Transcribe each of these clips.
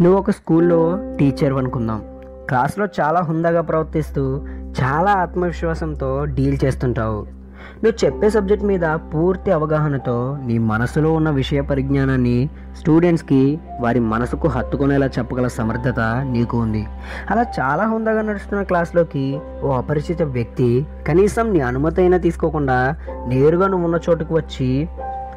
నువ్వు ఒక స్కూల్లో టీచర్ అనుకుందాం. క్లాస్లో చాలా హుందాగా ప్రవర్తిస్తూ చాలా ఆత్మవిశ్వాసంతో డీల్ చేస్తుంటావు. నువ్వు చెప్పే సబ్జెక్ట్ మీద పూర్తి అవగాహనతో నీ మనసులో ఉన్న విషయ పరిజ్ఞానాన్ని స్టూడెంట్స్కి వారి మనసుకు హత్తుకునేలా చెప్పగల సమర్థత నీకు ఉంది. అలా చాలా హుందాగా నడుస్తున్న క్లాస్లోకి ఓ అపరిచిత వ్యక్తి కనీసం నీ అనుమతి అయినా తీసుకోకుండా నేరుగా నువ్వు ఉన్న చోటుకు వచ్చి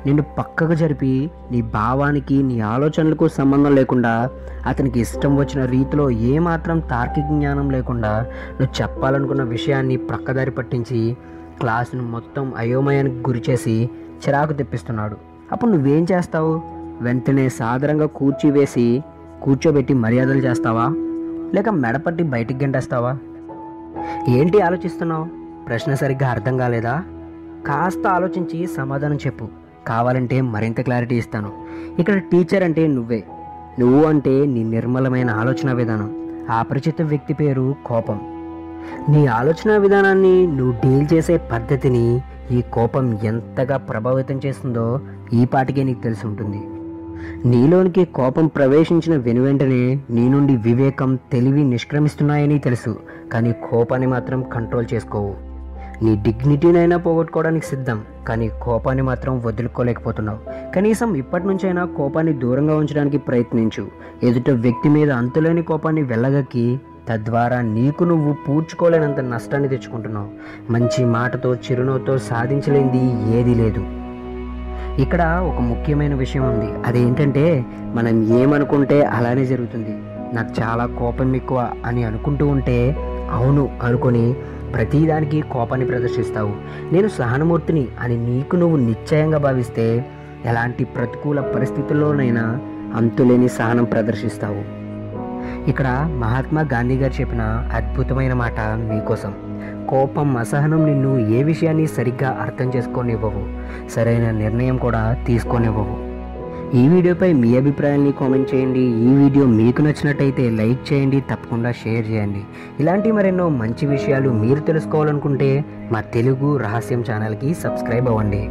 నిన్ను పక్కకు జరిపి నీ భావానికి నీ ఆలోచనలకు సంబంధం లేకుండా అతనికి ఇష్టం వచ్చిన రీతిలో ఏమాత్రం తార్కిక జ్ఞానం లేకుండా నువ్వు చెప్పాలనుకున్న విషయాన్ని ప్రక్కదారి పట్టించి క్లాసును మొత్తం అయోమయానికి గురిచేసి చిరాకు తెప్పిస్తున్నాడు. అప్పుడు నువ్వేం చేస్తావు? వెంటనే సాధారణంగా కూర్చివేసి కూర్చోబెట్టి మర్యాదలు చేస్తావా? లేక మెడపట్టి బయటికి గంటేస్తావా? ఏంటి ఆలోచిస్తున్నావు? ప్రశ్న సరిగ్గా అర్థం కాలేదా? కాస్త ఆలోచించి సమాధానం చెప్పు. కావాలంటే మరింత క్లారిటీ ఇస్తాను. ఇక్కడ టీచర్ అంటే నువ్వే. నువ్వు అంటే నీ నిర్మలమైన ఆలోచన విధానం. అపరిచిత వ్యక్తి పేరు కోపం. నీ ఆలోచన విధానాన్ని నువ్వు డీల్ చేసే పద్ధతిని ఈ కోపం ఎంతగా ప్రభావితం చేస్తుందో ఈ పాటికే నీకు తెలిసి ఉంటుంది. నీలోనికి కోపం ప్రవేశించిన వెనువెంటనే నీ నుండి వివేకం తెలివి నిష్క్రమిస్తున్నాయని తెలుసు. కానీ కోపాన్ని మాత్రం కంట్రోల్ చేసుకోవు. నీ డిగ్నిటీనైనా పోగొట్టుకోవడానికి సిద్ధం. కానీ కోపాన్ని మాత్రం వదులుకోలేకపోతున్నావు. కనీసం ఇప్పటి నుంచైనా కోపాన్ని దూరంగా ఉంచడానికి ప్రయత్నించు. ఎదుట వ్యక్తి మీద అంతులేని కోపాన్ని వెళ్ళగక్కి తద్వారా నీకు నువ్వు పూడ్చుకోలేనంత నష్టాన్ని తెచ్చుకుంటున్నావు. మంచి మాటతో చిరునవ్వుతో సాధించలేనిది ఏదీ లేదు. ఇక్కడ ఒక ముఖ్యమైన విషయం ఉంది. అదేంటంటే మనం ఏమనుకుంటే అలానే జరుగుతుంది. నాకు చాలా కోపం ఎక్కువ అని అనుకుంటూ ఉంటే అవును అనుకొని ప్రతిదానికి కోపాన్ని ప్రదర్శిస్తావు. నేను సహనమూర్తిని అని నీకు నువ్వు నిశ్చయంగా భావిస్తే ఎలాంటి ప్రతికూల పరిస్థితుల్లోనైనా అంతులేని సహనం ప్రదర్శిస్తావు. ఇక్కడ మహాత్మా గాంధీ గారు చెప్పిన అద్భుతమైన మాట మీకోసం. కోపం అసహనం నిన్ను ఏ విషయాన్ని సరిగ్గా అర్థం చేసుకోనివ్వవు. సరైన నిర్ణయం కూడా తీసుకోనివ్వవు. ఈ వీడియోపై మీ అభిప్రాయాన్ని కామెంట్ చేయండి. ఈ వీడియో మీకు నచ్చినట్టయితే లైక్ చేయండి తప్పకుండా షేర్ చేయండి. ఇలాంటి మరెన్నో మంచి విషయాలు మీరు తెలుసుకోవాలనుకుంటే మా తెలుగు రహస్యం ఛానల్కి సబ్స్క్రైబ్ అవ్వండి.